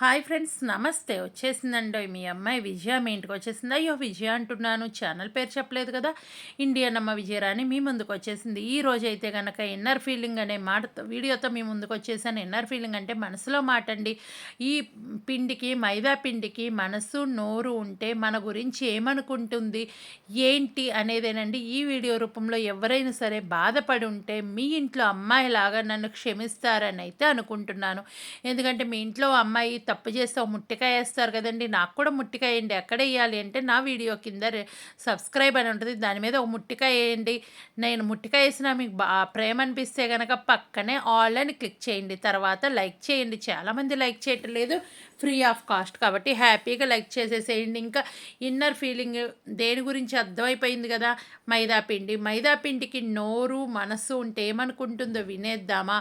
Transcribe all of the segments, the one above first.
Hi friends నమస్తే. వచ్చేసిందండి మీ అమ్మాయి విజయ మీ ఇంటికి వచ్చేసింది. అయ్యో విజయ అంటున్నాను. ఛానల్ పేరు చెప్పలేదు కదా. ఇండియన్ అమ్మ విజయరాణి మీ ముందుకు వచ్చేసింది. ఈ రోజు అయితే కనుక ఇన్నర్ ఫీలింగ్ అనే మాటతో వీడియోతో మీ ముందుకు వచ్చేసాను. ఇన్నర్ ఫీలింగ్ అంటే మనసులో మాట అండి ఈ పిండికి మైదా పిండికి మనసు నోరు ఉంటే మన గురించి ఏమనుకుంటుంది ఏంటి అనేదేనండి. ఈ వీడియో రూపంలో ఎవరైనా సరే బాధపడి ఉంటే మీ ఇంట్లో అమ్మాయిలాగా నన్ను క్షమిస్తారని అయితే అనుకుంటున్నాను. ఎందుకంటే మీ ఇంట్లో అమ్మాయి తప్పు చేస్తే ఒక ముట్టికాయ వేస్తారు కదండి. నాకు కూడా ముట్టికాయ వేయండి. ఎక్కడ వేయాలి అంటే నా వీడియో కింద సబ్స్క్రైబ్ అని ఉంటుంది. దాని మీద ఒక ముట్టికాయ వేయండి. నేను ముట్టికాయ వేసిన మీకు బా ప్రేమ అనిపిస్తే కనుక పక్కనే ఆల్ అని క్లిక్ చేయండి. తర్వాత లైక్ చేయండి. చాలామంది లైక్ చేయటం లేదు. ఫ్రీ ఆఫ్ కాస్ట్ కాబట్టి హ్యాపీగా లైక్ చేసేసేయండి. ఇంకా ఇన్నర్ ఫీలింగ్ దేని గురించి అర్థమైపోయింది కదా? మైదాపిండి మైదాపిండికి మైదా పిండికి నోరు మనసు ఉంటే ఏమనుకుంటుందో వినేద్దామా?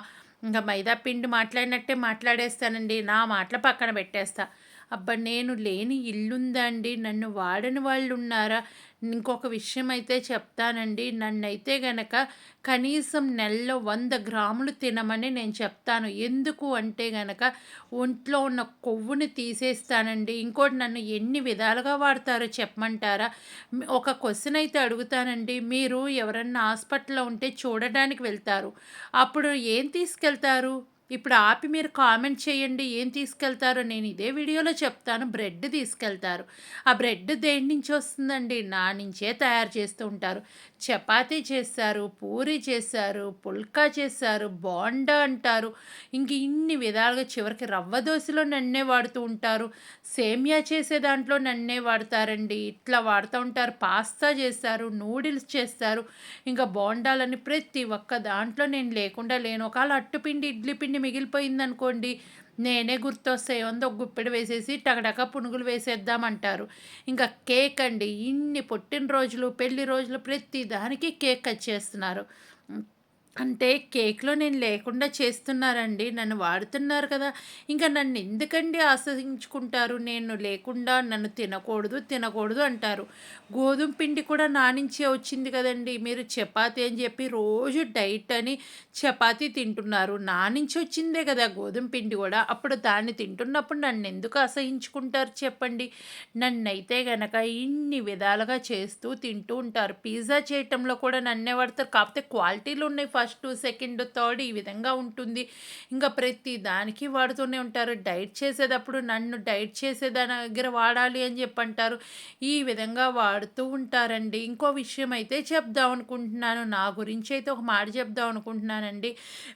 ఇంకా మైదా పిండి మాట్లాడినట్టే మాట్లాడేస్తానండి. నా మాటలు పక్కన పెట్టేస్తా. అబ్బా నేను లేని ఇల్లుందండి. నన్ను వాడని వాళ్ళు ఉన్నారా ఇంకొక విషయం అయితే చెప్తానండి. నన్నైతే గనక కనీసం నెలలో వంద గ్రాములు తినమని నేను చెప్తాను. ఎందుకు అంటే గనక ఒంట్లో ఉన్న కొవ్వుని తీసేస్తానండి. ఇంకోటి నన్ను ఎన్ని విధాలుగా వాడతారో చెప్పమంటారా? ఒక క్వశ్చన్ అయితే అడుగుతానండి. మీరు ఎవరన్నా హాస్పిటల్లో ఉంటే చూడడానికి వెళ్తారు. అప్పుడు ఏం తీసుకెళ్తారు? ఇప్పుడు ఆపి మీరు కామెంట్ చేయండి ఏం తీసుకెళ్తారో నేను ఇదే వీడియోలో చెప్తాను. బ్రెడ్ తీసుకెళ్తారు. ఆ బ్రెడ్ దేని నుంచి వస్తుందండి? నా నుంచే తయారు చేస్తూ ఉంటారు. చపాతీ చేస్తారు పూరి చేస్తారు పుల్కా చేస్తారు బోండా అంటారు. ఇంక ఇన్ని విధాలుగా చివరికి రవ్వ దోశలో నన్నే వాడుతూ ఉంటారు. సేమియా చేసే దాంట్లో నన్నే వాడతారండి. ఇట్లా వాడుతూ ఉంటారు. పాస్తా చేస్తారు నూడిల్స్ చేస్తారు. ఇంకా బోండాలని ప్రతి ఒక్క దాంట్లో నేను లేకుండా లేను. ఒకవేళ అట్టుపిండి ఇడ్లీ పిండి మిగిలిపోయిందనుకోండి నేనే గుర్తొస్తాయి ఉందో గుప్పెడు వేసేసి టగటక పునుగులు వేసేద్దామంటారు. ఇంకా కేక్ అండి ఇన్ని పుట్టినరోజులు పెళ్ళి రోజులు ప్రతి దానికి కేక్ కట్ చేస్తున్నారు. అంటే కేక్లో నేను లేకుండా చేస్తున్నారండి. నన్ను వాడుతున్నారు కదా. ఇంకా నన్ను ఎందుకండి ఆశ్రయించుకుంటారు? నేను లేకుండా నన్ను తినకూడదు తినకూడదు అంటారు. గోధుమ పిండి కూడా నానించే వచ్చింది కదండి. మీరు చపాతి అని చెప్పి రోజు డైట్ అని చపాతీ తింటున్నారు. నానించి వచ్చిందే కదా గోధుమ పిండి కూడా. అప్పుడు దాన్ని తింటున్నప్పుడు నన్ను ఎందుకు అసహించుకుంటారు చెప్పండి? నన్ను అయితే గనక ఇన్ని విధాలుగా చేస్తూ తింటూ ఉంటారు. పిజ్జా చేయటంలో కూడా నన్నే పడతారు కాకపోతే క్వాలిటీలు ఉన్నాయి ఫస్ట్ సెకండ్ థర్డ్ ఈ విధంగా ఉంటుంది. ఇంకా ప్రతి దానికి వాడుతూనే ఉంటారు. డైట్ చేసేటప్పుడు నన్ను డైట్ చేసే దాని దగ్గర వాడాలి అని చెప్పి అంటారు ఈ విధంగా వాడుతూ ఉంటారండి. ఇంకో విషయం అయితే చెప్దాం అనుకుంటున్నాను. నా గురించి అయితే ఒక మాట చెప్దాం అనుకుంటున్నానండి.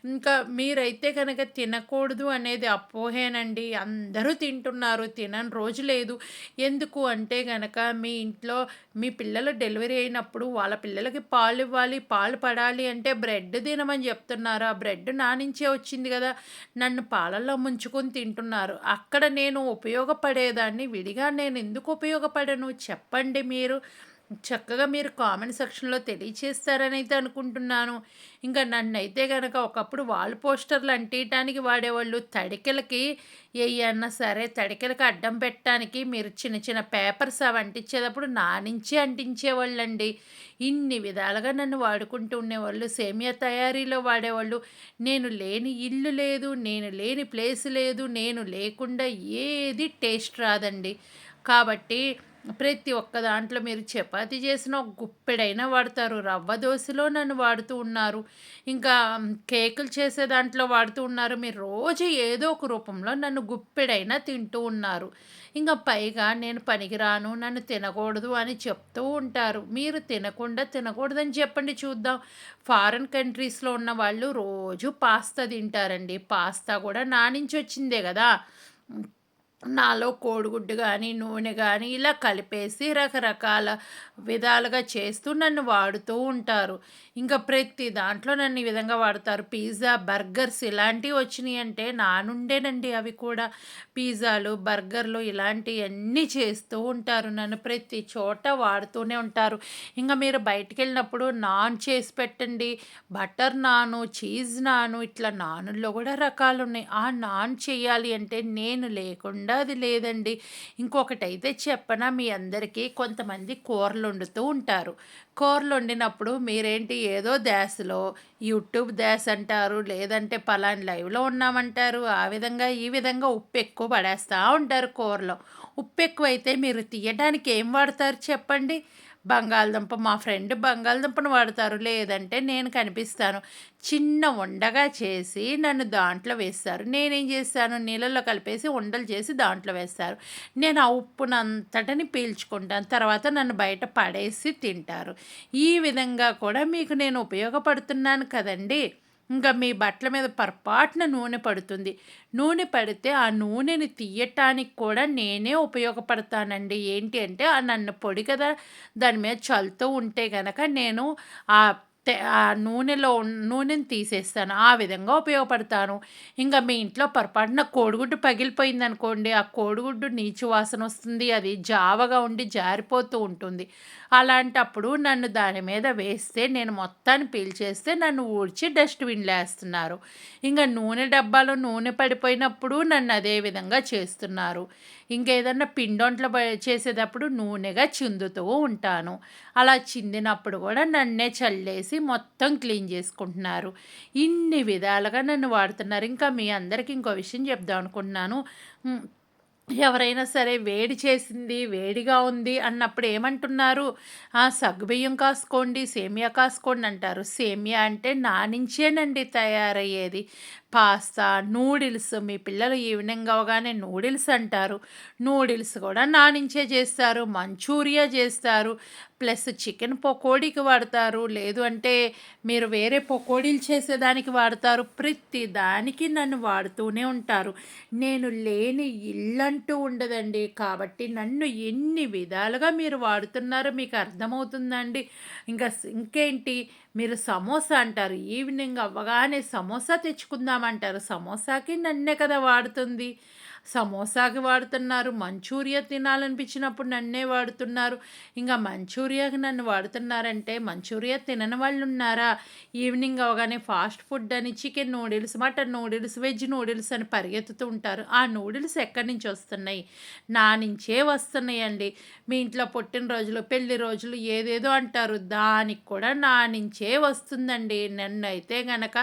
ఇంకా మీరైతే కనుక తినకూడదు అనేది అపోహేనండి. అందరూ తింటున్నారు. తినని రోజు లేదు. ఎందుకు అంటే కనుక మీ ఇంట్లో మీ పిల్లలు డెలివరీ అయినప్పుడు వాళ్ళ పిల్లలకి పాలు ఇవ్వాలి పాలు పడాలి అంటే బ్రెడ్ తినమని చెప్తున్నారు. ఆ బ్రెడ్ నా నుంచే వచ్చింది కదా. నన్ను పాలల్లో ముంచుకొని తింటున్నారు. అక్కడ నేను ఉపయోగపడేదాన్ని విడిగా నేను ఎందుకు ఉపయోగపడను? చెప్పండి మీరు. చక్కగా మీరు కామెంట్ సెక్షన్లో తెలియచేస్తారని అయితే అనుకుంటున్నాను. ఇంకా నన్ను అయితే కనుక ఒకప్పుడు వాల్ పోస్టర్లు అంటేయటానికి వాడేవాళ్ళు తడికెలకి ఏయన్నా సరే తడికెలకి అడ్డం పెట్టడానికి మీరు చిన్న చిన్న పేపర్స్ అవి అంటించేటప్పుడు నా నుంచి అంటించేవాళ్ళండి. ఇన్ని విధాలుగా నన్ను వాడుకుంటూ ఉండేవాళ్ళు. సేమియా తయారీలో వాడేవాళ్ళు. నేను లేని ఇల్లు లేదు నేను లేని ప్లేస్ లేదు నేను లేకుండా ఏది టేస్ట్ రాదండి. కాబట్టి ప్రతి ఒక్క దాంట్లో మీరు చపాతి చేసిన ఒక గుప్పెడైనా వాడతారు. రవ్వ దోశలో నన్ను వాడుతూ ఉన్నారు. ఇంకా కేకులు చేసే దాంట్లో వాడుతూ ఉన్నారు. మీరు రోజు ఏదో ఒక రూపంలో నన్ను గుప్పెడైనా తింటూ ఉన్నారు. ఇంకా పైగా నేను పనికిరాను నన్ను తినకూడదు అని చెప్తూ ఉంటారు. మీరు తినకుండా తినకూడదని చెప్పండి చూద్దాం. ఫారిన్ కంట్రీస్లో ఉన్న వాళ్ళు రోజు పాస్తా తింటారండి. పాస్తా కూడా నా నుంచి వచ్చిందే కదా. నాలో కోడిగుడ్డు కానీ నూనె కానీ ఇలా కలిపేసి రకరకాల విధాలుగా చేస్తూ నన్ను వాడుతూ ఉంటారు. ఇంకా ప్రతి దాంట్లో నన్ను ఈ విధంగా వాడతారు. పిజ్జా బర్గర్స్ ఇలాంటివి వచ్చినాయి అంటే నా నుండేనండి అవి కూడా. పిజ్జాలు బర్గర్లు ఇలాంటివన్నీ చేస్తూ ఉంటారు. నన్ను ప్రతి చోట వాడుతూనే ఉంటారు. ఇంకా మీరు బయటికి వెళ్ళినప్పుడు నాన్ చేసి పెట్టండి. బటర్ నాను చీజ్ నాను ఇట్లా నానుల్లో కూడా రకాలు ఉన్నాయి ఆ నాన్ చేయాలి అంటే నేను లేకుండా రెండవది అది లేదండి. ఇంకొకటైతే చెప్పనా మీ అందరికీ కొంతమంది కూరలు వండుతూ ఉంటారు. కూరలు వండినప్పుడు మీరేంటి ఏదో దాసలో యూట్యూబ్ దాస్ అంటారు లేదంటే పలాని లైవ్లో ఉన్నామంటారు ఆ విధంగా ఈ విధంగా ఉప్పు ఎక్కువ పడేస్తూ ఉంటారు కూరలో. ఉప్పు ఎక్కువైతే మీరు తీయడానికి ఏం వాడతారు చెప్పండి? బంగాళదుంప మా ఫ్రెండ్ బంగాళదుంపను వాడతారు. లేదంటే నేను కనిపిస్తాను. చిన్న ఉండగా చేసి నన్ను దాంట్లో వేస్తారు. నేనేం చేస్తాను? నీళ్ళల్లో కలిపేసి ఉండలు చేసి దాంట్లో వేస్తారు. నేను ఆ ఉప్పునంతటని పీల్చుకుంటాను. తర్వాత నన్ను బయట పడేసి తింటారు. ఈ విధంగా కూడా మీకు నేను ఉపయోగపడుతున్నాను కదండీ. ఇంకా మీ బట్టల మీద పొరపాటున నూనె పడుతుంది. నూనె పడితే ఆ నూనెని తీయటానికి కూడా నేనే ఉపయోగపడతానండి. ఏంటి అంటే ఆ నన్ను పొడి కదా దాని మీద చల్లుతూ ఉంటే కనుక నేను ఆ ఆ నూనెలో నూనెని తీసేస్తాను. ఆ విధంగా ఉపయోగపడతాను. ఇంకా మీ ఇంట్లో పొరపాటున కోడిగుడ్డు పగిలిపోయింది అనుకోండి ఆ కోడిగుడ్డు నీచు వాసన వస్తుంది అది జావగా ఉండి జారిపోతూ ఉంటుంది. అలాంటప్పుడు నన్ను దాని మీద వేస్తే నేను మొత్తాన్ని పీల్చేస్తే నన్ను ఊడ్చి డస్ట్బిన్లో వేస్తున్నారు ఇంకా నూనె డబ్బాలో నూనె పడిపోయినప్పుడు నన్ను అదే విధంగా చేస్తున్నారు. ఇంకేదన్నా పిండొంట్లు చేసేటప్పుడు నూనెగా చిందుతూ ఉంటాను. అలా చిందినప్పుడు కూడా నన్నే చల్లేసి మొత్తం క్లీన్ చేసుకుంటున్నారు. ఇన్ని విధాలుగా నన్ను వాడుతున్నారు. ఇంకా మీ అందరికీ ఇంకో విషయం చెప్దాం అనుకుంటున్నాను. ఎవరైనా సరే వేడి చేసింది వేడిగా ఉంది అన్నప్పుడు ఏమంటున్నారు? ఆ సగ్గుబియ్యం కాసుకోండి సేమియా కాసుకోండి అంటారు. సేమియా అంటే నా నుంచేనండి తయారయ్యేది. పాస్తా నూడిల్స్ మీ పిల్లలు ఈవినింగ్ అవగానే నూడిల్స్ అంటారు. నూడిల్స్ కూడా నానించే చేస్తారు మంచూరియా చేస్తారు ప్లస్ చికెన్ పకోడీకి వాడతారు. లేదు అంటే మీరు వేరే పకోడీలు చేసేదానికి వాడతారు. ప్రతి దానికి నన్ను వాడుతూనే ఉంటారు. నేను లేని ఇల్లంటూ ఉండదండి. కాబట్టి నన్ను ఎన్ని విధాలుగా మీరు వాడుతున్నారో మీకు అర్థమవుతుందండి. ఇంకా ఇంకేంటి? మీరు సమోసా అంటారు. ఈవినింగ్ అవ్వగానే సమోసా తెచ్చుకుందామంటారు సమోసాకి నన్నే కదా వాడుతుంది. సమోసాకి వాడుతున్నారు మంచూరియా తినాలనిపించినప్పుడు నన్నే వాడుతున్నారు. ఇంకా మంచూరియాకి నన్ను వాడుతున్నారంటే మంచూరియా తినని వాళ్ళు ఉన్నారా ఈవినింగ్ అవగానే ఫాస్ట్ ఫుడ్ అని chicken noodles mutton noodles veg noodles అని పరిగెత్తుతూ ఉంటారు. ఆ నూడిల్స్ ఎక్కడి నుంచి వస్తున్నాయి? నా నుంచే వస్తున్నాయండి. మీ ఇంట్లో పుట్టినరోజులు పెళ్ళి రోజులు ఏదేదో అంటారు. దానికి కూడా నా నుంచే వస్తుందండి. నన్ను అయితే గనక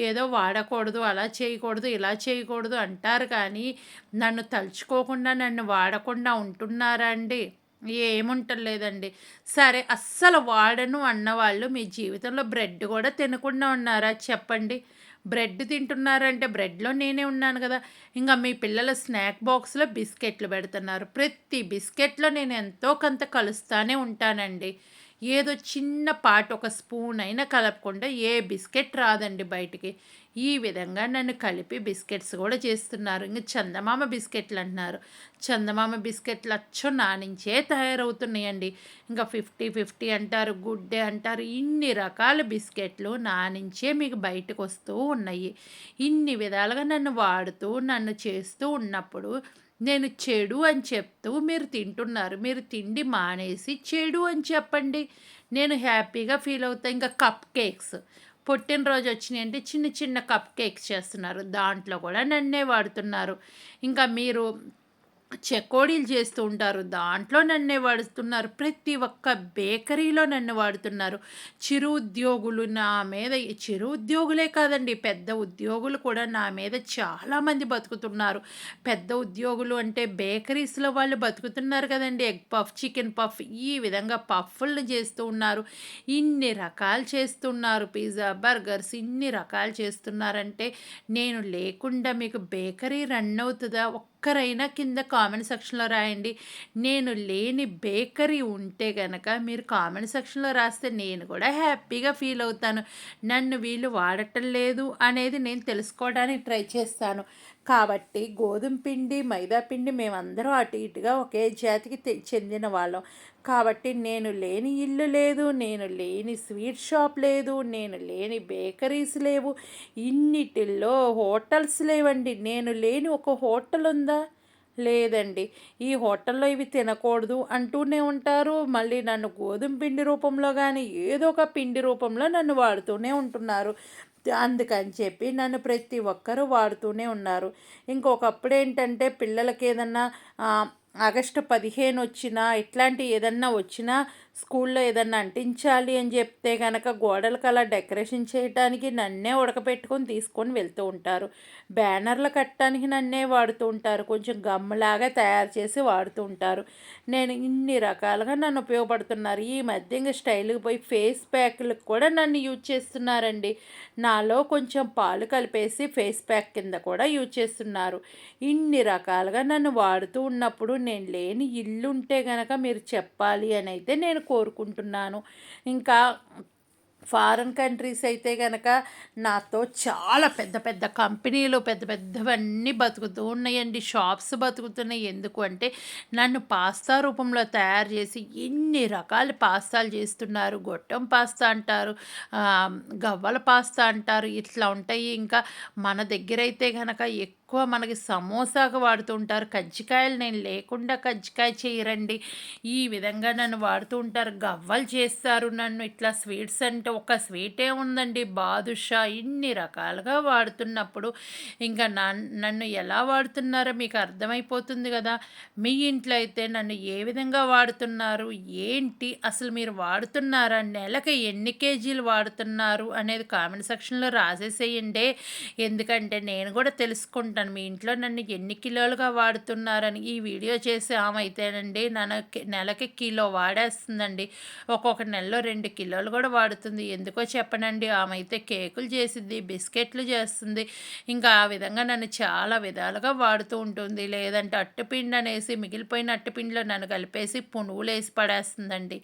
ఏదో వాడకూడదు అలా చేయకూడదు ఇలా చేయకూడదు అంటారు కానీ నన్ను తలుచుకోకుండా నన్ను వాడకుండా ఉంటున్నారా అండి? ఏముంటలేదండి. సరే అస్సలు వాడను అన్నవాళ్ళు మీ జీవితంలో బ్రెడ్ కూడా తినకుండా ఉన్నారా? చెప్పండి. బ్రెడ్ తింటున్నారంటే బ్రెడ్లో నేనే ఉన్నాను కదా. ఇంకా మీ పిల్లల స్నాక్ బాక్స్లో బిస్కెట్లు పెడుతున్నారు. ప్రతి బిస్కెట్లో నేను ఎంతో కొంత కలుస్తానే ఉంటానండి. ఏదో చిన్న పాట ఒక స్పూన్ అయినా కలపకుండా ఏ బిస్కెట్ రాదండి బయటికి. ఈ విధంగా నన్ను కలిపి బిస్కెట్స్ కూడా చేస్తున్నారు. ఇంక చందమామ బిస్కెట్లు అంటున్నారు. చందమామ బిస్కెట్లు అచ్చు నా నుంచే తయారవుతున్నాయండి. ఇంకా ఫిఫ్టీ ఫిఫ్టీ అంటారు గుడ్డే అంటారు. ఇన్ని రకాల బిస్కెట్లు నా నుంచే మీకు బయటకు వస్తూ ఉన్నాయి. ఇన్ని విధాలుగా నన్ను వాడుతూ నన్ను చేస్తూ ఉన్నప్పుడు నేను చెడు అని చెప్తూ మీరు తింటున్నారు. మీరు తిండి మానేసి చెడు అని చెప్పండి. నేను హ్యాపీగా ఫీల్ అవుతాను ఇంకా కప్ కేక్స్. పుట్టినరోజు వచ్చినాయి అంటే చిన్న చిన్న కప్ కేక్స్ చేస్తున్నారు. దాంట్లో కూడా నన్నే వాడుతున్నారు. ఇంకా మీరు చెకోడీలు చేస్తూ ఉంటారు. దాంట్లో నన్నే వాడుతున్నారు. ప్రతి ఒక్క బేకరీలో నన్ను వాడుతున్నారు. చిరు ఉద్యోగులు నా మీద చిరు ఉద్యోగులే కాదండి పెద్ద ఉద్యోగులు కూడా నా మీద చాలామంది బతుకుతున్నారు. పెద్ద ఉద్యోగులు అంటే బేకరీస్లో వాళ్ళు బతుకుతున్నారు కదండి. ఎగ్ పఫ్ చికెన్ పఫ్ ఈ విధంగా పఫ్లు చేస్తూ ఉన్నారు. ఇన్ని రకాలు చేస్తున్నారు. పిజ్జా బర్గర్స్ ఇన్ని రకాలు చేస్తున్నారంటే నేను లేకుండా మీకు బేకరీ రన్ అవుతుందా? ఒక్కరైనా కింద కామెంట్ సెక్షన్లో రాయండి. నేను లేని బేకరీ ఉంటే కనుక మీరు కామెంట్ సెక్షన్లో రాస్తే నేను కూడా హ్యాపీగా ఫీల్ అవుతాను. నన్ను వీళ్ళు వాడటం లేదు అనేది నేను తెలుసుకోవడానికి ట్రై చేస్తాను. కాబట్టి గోధుమ పిండి మైదా పిండి మేమందరం అటు ఇటుగా ఒకే జాతికి చెందిన వాళ్ళం. కాబట్టి నేను లేని ఇల్లు లేదు నేను లేని స్వీట్ షాప్ లేదు నేను లేని బేకరీస్ లేవు ఇన్నిటిల్లో హోటల్స్ లేవండి. నేను లేని ఒక హోటల్ ఉందా లేదండి. ఈ హోటల్లో ఇవి తినకూడదు అంటూనే ఉంటారు. మళ్ళీ నన్ను గోధుమ పిండి రూపంలో కానీ ఏదో ఒక పిండి రూపంలో నన్ను వాడుతూనే ఉంటున్నారు. అందుకని చెప్పి నన్ను ప్రతి ఒక్కరూ వాడుతూనే ఉన్నారు. ఇంకొకప్పుడు ఏంటంటే పిల్లలకి ఏదన్నా ఆగస్టు పదిహేను వచ్చినా ఇట్లాంటి ఏదన్నా వచ్చినా స్కూల్లో ఏదన్నా అంటించాలి అని చెప్తే కనుక గోడలకు అలా డెకరేషన్ చేయడానికి నన్నే ఉడకపెట్టుకొని తీసుకొని వెళ్తూ ఉంటారు. బ్యానర్లు కట్టడానికి నన్నే వాడుతూ ఉంటారు. కొంచెం గమ్ములాగా తయారు చేసి వాడుతూ ఉంటారు. నేను ఇన్ని రకాలుగా నన్ను ఉపయోగపడుతున్నారు. ఈ మధ్య ఇంకా స్టైల్కి పోయి ఫేస్ ప్యాక్లకు కూడా నన్ను యూజ్ చేస్తున్నారండి. నాలో కొంచెం పాలు కలిపేసి ఫేస్ ప్యాక్ కింద కూడా యూజ్ చేస్తున్నారు. ఇన్ని రకాలుగా నన్ను వాడుతూ ఉన్నప్పుడు నేను లేని ఇల్లు ఉంటే కనుక మీరు చెప్పాలి అని అయితే నేను కోరుకుంటున్నాను. ఇంకా ఫారెన్ కంట్రీస్ అయితే కనుక నాతో చాలా పెద్ద పెద్ద కంపెనీలు పెద్ద పెద్దవన్నీ బతుకుతూ ఉన్నాయండి. షాప్స్ బతుకుతున్నాయి. ఎందుకు అంటే నన్ను పాస్తా రూపంలో తయారు చేసి ఎన్ని రకాల పాస్తాలు చేస్తున్నారు. గొట్టం పాస్తా అంటారు గవ్వల పాస్తా అంటారు. ఇట్లా ఉంటాయి. ఇంకా మన దగ్గర అయితే కనుక ఎక్కువ ఎక్కువ మనకి సమోసాగా వాడుతూ ఉంటారు కజ్జికాయలు నేను లేకుండా కజ్జికాయ చేయరండి. ఈ విధంగా నన్ను వాడుతూ ఉంటారు. గవ్వలు చేస్తారు నన్ను. ఇట్లా స్వీట్స్ అంటే ఒక స్వీటే ఉందండి. బాదుషా ఇన్ని రకాలుగా వాడుతున్నప్పుడు ఇంకా నన్ను ఎలా వాడుతున్నారో మీకు అర్థమైపోతుంది కదా. మీ ఇంట్లో అయితే నన్ను ఏ విధంగా వాడుతున్నారు? ఏంటి? అసలు మీరు వాడుతున్నారా? నెలకు ఎన్ని కేజీలు వాడుతున్నారు? అనేది కామెంట్ సెక్షన్లో రాసేసేయండి. ఎందుకంటే నేను కూడా తెలుసుకుంటాను అనుకుంటాను. మీ ఇంట్లో నన్ను ఎన్ని కిలోలుగా వాడుతున్నారని ఈ వీడియో చేసి ఆమె అయితేనండి నన్ను నెలకి కిలో వాడేస్తుందండి. ఒక్కొక్క నెలలో రెండు కిలోలు కూడా వాడుతుంది. ఎందుకో చెప్పనండి ఆమె అయితే కేకులు చేసింది బిస్కెట్లు చేస్తుంది. ఇంకా ఆ విధంగా నన్ను చాలా విధాలుగా వాడుతూ ఉంటుంది. లేదంటే అట్టుపిండి అనేసి మిగిలిపోయిన అట్టుపిండిలో నన్ను కలిపేసి పునుగులు వేసి పడేస్తుందండి.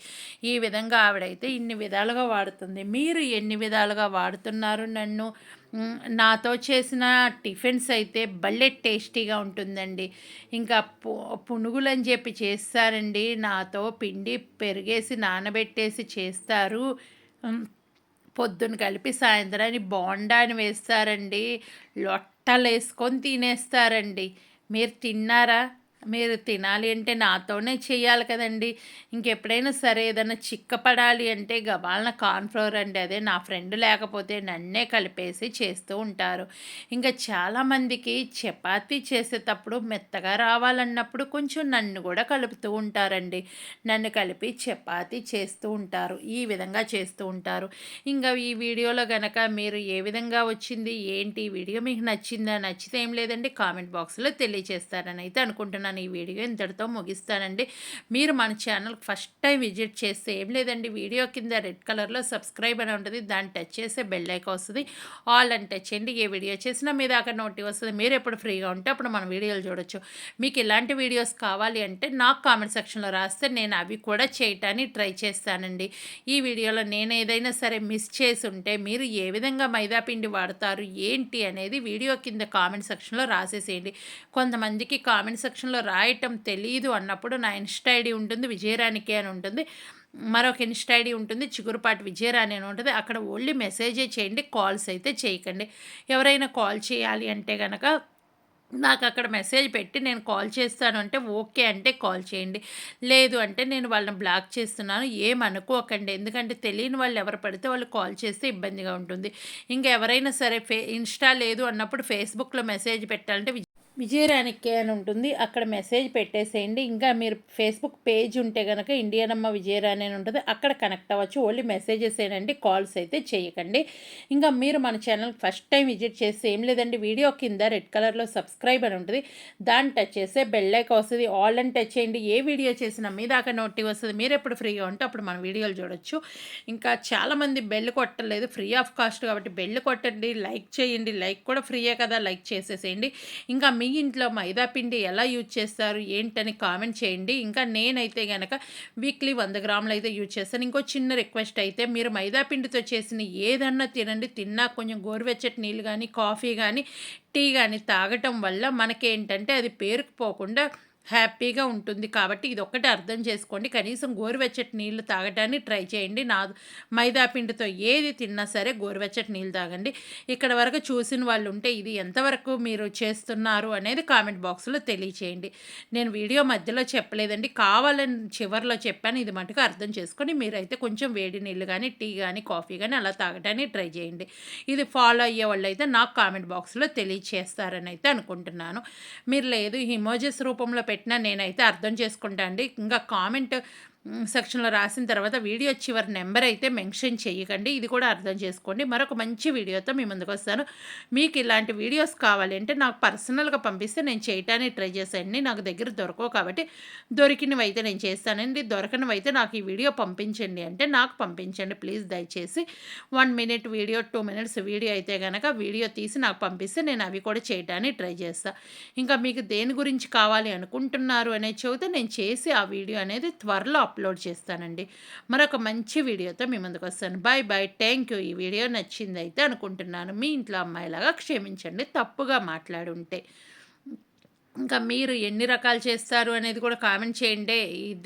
ఈ విధంగా ఆవిడైతే ఇన్ని విధాలుగా వాడుతుంది. మీరు ఎన్ని విధాలుగా వాడుతున్నారు నన్ను? నాతో చేసిన టిఫిన్స్ అయితే భలే టేస్టీగా ఉంటుందండి. ఇంకా పునుగులు అని చెప్పి చేస్తారండి. నాతో పిండి పెరిగేసి నానబెట్టేసి చేస్తారు. పొద్దున కలిపి సాయంత్రాన్ని బోండాని వేస్తారండి. లొట్టలు వేసుకొని తినేస్తారండి. మీరు తిన్నారా? మీరు తినాలి అంటే నాతోనే చేయాలి కదండి. ఇంకెప్పుడైనా సరే ఏదైనా చిక్కపడాలి అంటే గబాలన కార్న్ఫ్లవర్ అండి అదే. నా ఫ్రెండ్ లేకపోతే నన్నే కలిపేసి చేస్తూ ఉంటారు. ఇంకా చాలామందికి చపాతీ చేసేటప్పుడు మెత్తగా రావాలన్నప్పుడు కొంచెం నన్ను కూడా కలుపుతూ ఉంటారండి. నన్ను కలిపి చపాతీ చేస్తూ ఉంటారు. ఈ విధంగా చేస్తూ ఉంటారు. ఇంకా ఈ వీడియోలో గనక మీరు ఏ విధంగా వచ్చింది ఏంటి వీడియో మీకు నచ్చిందా నచ్చితే ఏం లేదండి కామెంట్ బాక్స్లో తెలియజేస్తారని అయితే అనుకుంటున్నాను. ఈ వీడియో ఇంతటితో ముగిస్తానండి. మీరు మన ఛానల్ ఫస్ట్ టైం విజిట్ చేస్తే ఏం లేదండి వీడియో కింద రెడ్ కలర్లో సబ్స్క్రైబ్ అని ఉంటుంది దాన్ని టచ్ చేస్తే బెల్ ఐక వస్తుంది. ఆల్ అని టచ్ చేయండి ఏ వీడియో చేసినా మీ దాకా నోటి వస్తుంది. మీరు ఎప్పుడు ఫ్రీగా ఉంటే అప్పుడు మన వీడియోలు చూడొచ్చు. మీకు ఇలాంటి వీడియోస్ కావాలి అంటే నాకు కామెంట్ సెక్షన్లో రాస్తే నేను అవి కూడా చేయటానికి ట్రై చేస్తానండి. ఈ వీడియోలో నేను ఏదైనా సరే మిస్ చేసి ఉంటే మీరు ఏ విధంగా మైదాపిండి వాడతారు ఏంటి అనేది వీడియో కింద కామెంట్ సెక్షన్లో రాసేసేయండి. కొంతమందికి కామెంట్ సెక్షన్లో రాయటం తెలియదు అన్నప్పుడు నా ఇన్స్టా ఐడి ఉంటుంది విజయరానికి అని ఉంటుంది మరొక ఇన్స్టా ఐడి ఉంటుంది చిగురుపాటి విజయరాణి అని ఉంటుంది. అక్కడ ఓన్లీ మెసేజే చేయండి కాల్స్ అయితే చేయకండి. ఎవరైనా కాల్ చేయాలి అంటే కనుక నాకు అక్కడ మెసేజ్ పెట్టి నేను కాల్ చేస్తాను అంటే ఓకే అంటే కాల్ చేయండి. లేదు అంటే నేను వాళ్ళని బ్లాక్ చేస్తున్నాను ఏమనుకోకండి ఎందుకంటే తెలియని వాళ్ళు ఎవరు పడితే వాళ్ళు కాల్ చేస్తే ఇబ్బందిగా ఉంటుంది. ఇంకా ఎవరైనా సరే ఫే ఇన్స్టా లేదు అన్నప్పుడు ఫేస్బుక్లో మెసేజ్ పెట్టాలంటే విజయరాణికే అని ఉంటుంది అక్కడ మెసేజ్ పెట్టేసేయండి. ఇంకా మీరు ఫేస్బుక్ పేజ్ ఉంటే కనుక ఇండియన్ అమ్మ విజయరాణి అని ఉంటుంది. అక్కడ కనెక్ట్ అవ్వచ్చు. ఓన్లీ మెసేజెస్ ఏనండి. కాల్స్ అయితే చేయకండి. ఇంకా మీరు మన ఛానల్ ఫస్ట్ టైం విజిట్ చేస్తే ఏం లేదండి. వీడియో కింద రెడ్ కలర్లో సబ్స్క్రైబ్ అని ఉంటుంది. దాన్ని టచ్ చేస్తే బెల్లైక్ వస్తుంది. ఆల్ అని టచ్ చేయండి. ఏ వీడియో చేసినా మీ దాకా నోటి వస్తుంది. మీరు ఎప్పుడు ఫ్రీగా ఉంటే అప్పుడు మన వీడియోలు చూడొచ్చు. ఇంకా చాలామంది బెల్ కొట్టలేదు. ఫ్రీ ఆఫ్ కాస్ట్ కాబట్టి బెల్ కొట్టండి. లైక్ చేయండి. లైక్ కూడా ఫ్రీయే కదా. లైక్ చేసేసేయండి. ఇంకా మీ ఇంట్లో మైదాపిండి ఎలా యూజ్ చేస్తారు ఏంటని కామెంట్ చేయండి. ఇంకా నేనైతే కనుక వీక్లీ వంద గ్రాములు అయితే యూజ్ చేస్తాను. ఇంకో చిన్న రిక్వెస్ట్ అయితే మీరు మైదాపిండితో చేసిన ఏదన్నా తినండి. తిన్నా కొంచెం గోరువెచ్చటి నీళ్ళు కానీ కాఫీ కానీ టీ కానీ తాగటం వల్ల మనకేంటంటే అది పేరుకుపోకుండా హ్యాపీగా ఉంటుంది. కాబట్టి ఇది ఒక్కటి అర్థం చేసుకోండి. కనీసం గోరువెచ్చటి నీళ్ళు తాగడానికి ట్రై చేయండి. నా మైదా పిండితో ఏది తిన్నా సరే గోరువెచ్చటి నీళ్ళు తాగండి. ఇక్కడ వరకు చూసిన వాళ్ళు ఉంటే ఇది ఎంతవరకు మీరు చేస్తున్నారు అనేది కామెంట్ బాక్స్లో తెలియచేయండి. నేను వీడియో మధ్యలో చెప్పలేదండి. కావాలని చివరిలో చెప్పాను. ఇది మటుకు అర్థం చేసుకొని మీరైతే కొంచెం వేడి నీళ్ళు కానీ టీ కానీ కాఫీ కానీ అలా తాగడానికి ట్రై చేయండి. ఇది ఫాలో అయ్యే వాళ్ళు అయితే నాకు కామెంట్ బాక్స్లో తెలియచేస్తారని అయితే అనుకుంటున్నాను. మీరు లేదు హిమోజెస్ రూపంలో పెట్టినా నేనైతే అర్థం చేసుకుంటా అండి. ఇంకా కామెంట్ సెక్షన్లో రాసిన తర్వాత వీడియో చివరి నెంబర్ అయితే మెన్షన్ చేయకండి. ఇది కూడా అర్థం చేసుకోండి. మరొక మంచి వీడియోతో మీ ముందుకు వస్తాను. మీకు ఇలాంటి వీడియోస్ కావాలి అంటే నాకు పర్సనల్గా పంపిస్తే నేను చేయటానికి ట్రై చేశానండి నాకు దగ్గర దొరకవు కాబట్టి దొరికినవి అయితే నేను చేస్తానండి. దొరకనివి అయితే నాకు ఈ వీడియో పంపించండి అంటే నాకు పంపించండి. ప్లీజ్ దయచేసి one minute video two minutes video అయితే కనుక వీడియో తీసి నాకు పంపిస్తే నేను అవి కూడా చేయటానికి ట్రై చేస్తాను ఇంకా మీకు దేని గురించి కావాలి అనుకుంటున్నారు అనేది చెబితే నేను చేసి ఆ వీడియో అనేది త్వరలో అప్లోడ్ చేస్తానండి. మరొక మంచి వీడియోతో మీ ముందుకు వస్తాను. Bye bye. Thank you. ఈ వీడియో నచ్చింది అయితే అనుకుంటున్నాను. మీ ఇంట్లో అమ్మాయిలాగా క్షమించండి. తప్పుగా మాట్లాడి ఉంటే ఇంకా మీరు ఎన్ని రకాలు చేస్తారు అనేది కూడా కామెంట్ చేయండి.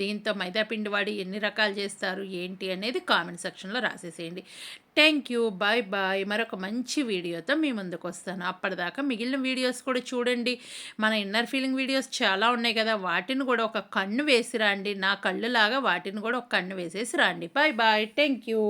దీంతో మైదాపిండి వాడి ఎన్ని రకాలు చేస్తారు ఏంటి అనేది కామెంట్ సెక్షన్లో రాసేసేయండి. థ్యాంక్ యూ బాయ్ బాయ్ మరొక మంచి వీడియోతో మీ ముందుకు వస్తాను. అప్పటిదాకా మిగిలిన వీడియోస్ కూడా చూడండి. మన ఇన్నర్ ఫీలింగ్ వీడియోస్ చాలా ఉన్నాయి కదా. వాటిని కూడా ఒక కన్ను వేసి రండి. నా కళ్ళులాగా వాటిని కూడా ఒక కన్ను వేసేసి రండి. Bye bye thank you